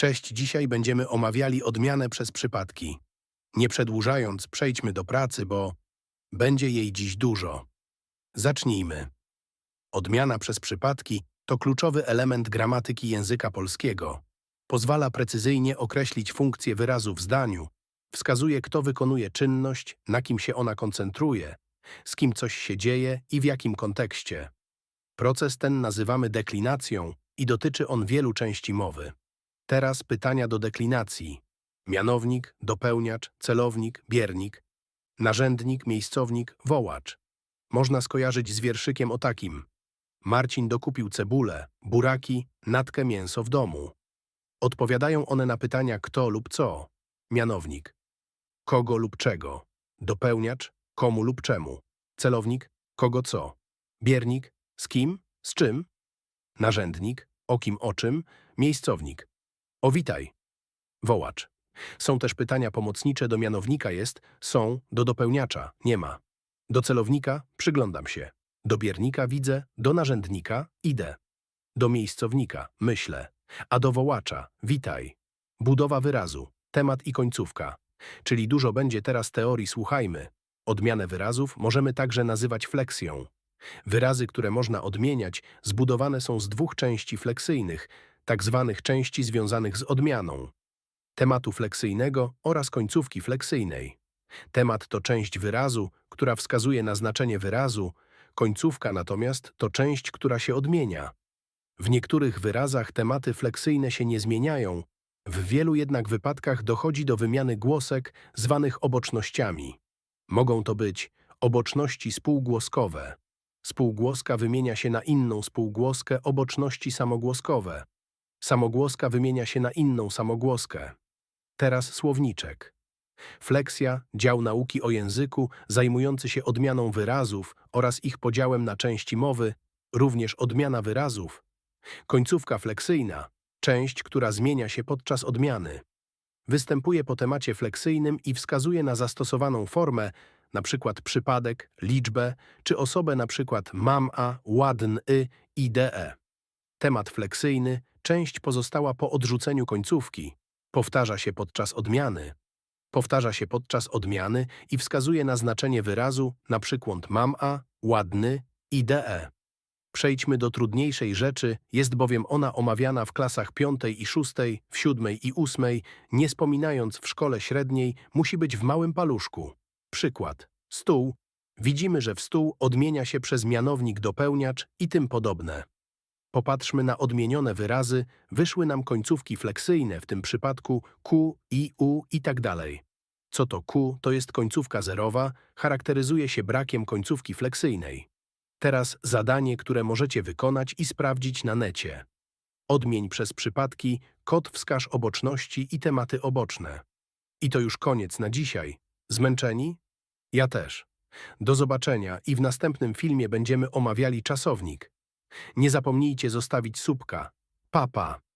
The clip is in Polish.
Cześć, dzisiaj będziemy omawiali odmianę przez przypadki. Nie przedłużając, przejdźmy do pracy, bo będzie jej dziś dużo. Zacznijmy. Odmiana przez przypadki to kluczowy element gramatyki języka polskiego. Pozwala precyzyjnie określić funkcję wyrazu w zdaniu, wskazuje kto wykonuje czynność, na kim się ona koncentruje, z kim coś się dzieje i w jakim kontekście. Proces ten nazywamy deklinacją i dotyczy on wielu części mowy. Teraz pytania do deklinacji. Mianownik, dopełniacz, celownik, biernik, narzędnik, miejscownik, wołacz. Można skojarzyć z wierszykiem o takim. Marcin dokupił cebulę, buraki, natkę mięso w domu. Odpowiadają one na pytania kto lub co. Mianownik. Kogo lub czego. Dopełniacz. Komu lub czemu. Celownik. Kogo co. Biernik. Z kim? Z czym? Narzędnik. O kim o czym. Miejscownik. O witaj. Wołacz. Są też pytania pomocnicze do mianownika jest, są, do dopełniacza, nie ma. Do celownika przyglądam się. Do biernika widzę, do narzędnika idę. Do miejscownika myślę. A do wołacza witaj. Budowa wyrazu, temat i końcówka. Czyli dużo będzie teraz teorii, słuchajmy. Odmianę wyrazów możemy także nazywać fleksją. Wyrazy, które można odmieniać, zbudowane są z dwóch części fleksyjnych, tak zwanych części związanych z odmianą. Tematu fleksyjnego oraz końcówki fleksyjnej. Temat to część wyrazu, która wskazuje na znaczenie wyrazu, końcówka natomiast to część, która się odmienia. W niektórych wyrazach tematy fleksyjne się nie zmieniają, w wielu jednak wypadkach dochodzi do wymiany głosek zwanych obocznościami. Mogą to być oboczności spółgłoskowe. Spółgłoska wymienia się na inną spółgłoskę oboczności samogłoskowe. Samogłoska wymienia się na inną samogłoskę. Teraz słowniczek. Fleksja, dział nauki o języku zajmujący się odmianą wyrazów oraz ich podziałem na części mowy, również odmiana wyrazów. Końcówka fleksyjna, część, która zmienia się podczas odmiany. Występuje po temacie fleksyjnym i wskazuje na zastosowaną formę, np. przypadek, liczbę, czy osobę np. mam a, ładn y, idee. Temat fleksyjny, część pozostała po odrzuceniu końcówki, powtarza się podczas odmiany. Powtarza się podczas odmiany i wskazuje na znaczenie wyrazu, np. mam a, ładny, idee. Przejdźmy do trudniejszej rzeczy, jest bowiem ona omawiana w klasach piątej i szóstej, w siódmej i ósmej, nie wspominając w szkole średniej, musi być w małym paluszku. Przykład. Stół. Widzimy, że w stół odmienia się przez mianownik dopełniacz i tym podobne. Popatrzmy na odmienione wyrazy, wyszły nam końcówki fleksyjne, w tym przypadku Q, I, U i tak dalej. Co to Q, to jest końcówka zerowa, charakteryzuje się brakiem końcówki fleksyjnej. Teraz zadanie, które możecie wykonać i sprawdzić na necie. Odmień przez przypadki, kod wskaż oboczności i tematy oboczne. I to już koniec na dzisiaj. Zmęczeni? Ja też. Do zobaczenia i w następnym filmie będziemy omawiali czasownik. Nie zapomnijcie zostawić subka. Papa. Pa.